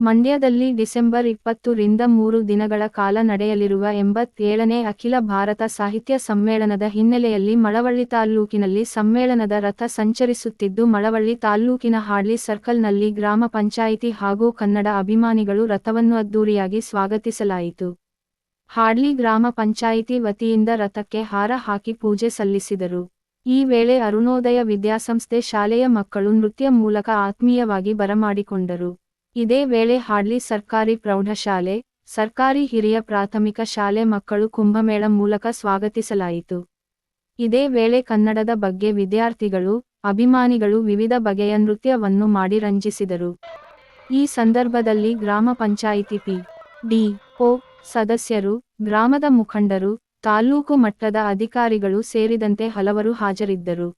ಮಂಡ್ಯದಲ್ಲಿ ಡಿಸೆಂಬರ್ ಇಪ್ಪತ್ತು ರಿಂದ ಮೂರು ದಿನಗಳ ಕಾಲ ನಡೆಯಲಿರುವ ಎಂಬತ್ತೇಳನೇ ಅಖಿಲ ಭಾರತ ಸಾಹಿತ್ಯ ಸಮ್ಮೇಳನದ ಹಿನ್ನೆಲೆಯಲ್ಲಿ ಮಳವಳ್ಳಿ ತಾಲ್ಲೂಕಿನಲ್ಲಿ ಸಮ್ಮೇಳನದ ರಥ ಸಂಚರಿಸುತ್ತಿದ್ದು ಮಳವಳ್ಳಿ ತಾಲ್ಲೂಕಿನ ಹಾಡ್ಲಿ ಸರ್ಕಲ್ನಲ್ಲಿ ಗ್ರಾಮ ಪಂಚಾಯಿತಿ ಹಾಗೂ ಕನ್ನಡ ಅಭಿಮಾನಿಗಳು ರಥವನ್ನು ಅದ್ದೂರಿಯಾಗಿ ಸ್ವಾಗತಿಸಲಾಯಿತು. ಹಾಡ್ಲಿ ಗ್ರಾಮ ಪಂಚಾಯಿತಿ ವತಿಯಿಂದ ರಥಕ್ಕೆ ಹಾರ ಹಾಕಿ ಪೂಜೆ ಸಲ್ಲಿಸಿದರು. ಈ ವೇಳೆ ಅರುಣೋದಯ ವಿದ್ಯಾಸಂಸ್ಥೆ ಶಾಲೆಯ ಮಕ್ಕಳು ನೃತ್ಯ ಮೂಲಕ ಆತ್ಮೀಯವಾಗಿ ಬರಮಾಡಿಕೊಂಡರು. ಇದೇ ವೇಳೆ ಹಾಡ್ಲಿ ಸರ್ಕಾರಿ ಪ್ರೌಢಶಾಲೆ ಸರ್ಕಾರಿ ಹಿರಿಯ ಪ್ರಾಥಮಿಕ ಶಾಲೆ ಮಕ್ಕಳು ಕುಂಭಮೇಳ ಮೂಲಕ ಸ್ವಾಗತಿಸಲಾಯಿತು. ಇದೇ ವೇಳೆ ಕನ್ನಡದ ಬಗ್ಗೆ ವಿದ್ಯಾರ್ಥಿಗಳು, ಅಭಿಮಾನಿಗಳು ವಿವಿಧ ಬಗೆಯ ನೃತ್ಯವನ್ನು ಮಾಡಿ ರಂಜಿಸಿದರು. ಈ ಸಂದರ್ಭದಲ್ಲಿ ಗ್ರಾಮ ಪಂಚಾಯಿತಿ ಪಿ. ಡಿ. ಒ. ಸದಸ್ಯರು, ಗ್ರಾಮದ ಮುಖಂಡರು ತಾಲ್ಲೂಕು ಮಟ್ಟದ ಅಧಿಕಾರಿಗಳು ಸೇರಿದಂತೆ ಹಲವರು ಹಾಜರಿದ್ದರು.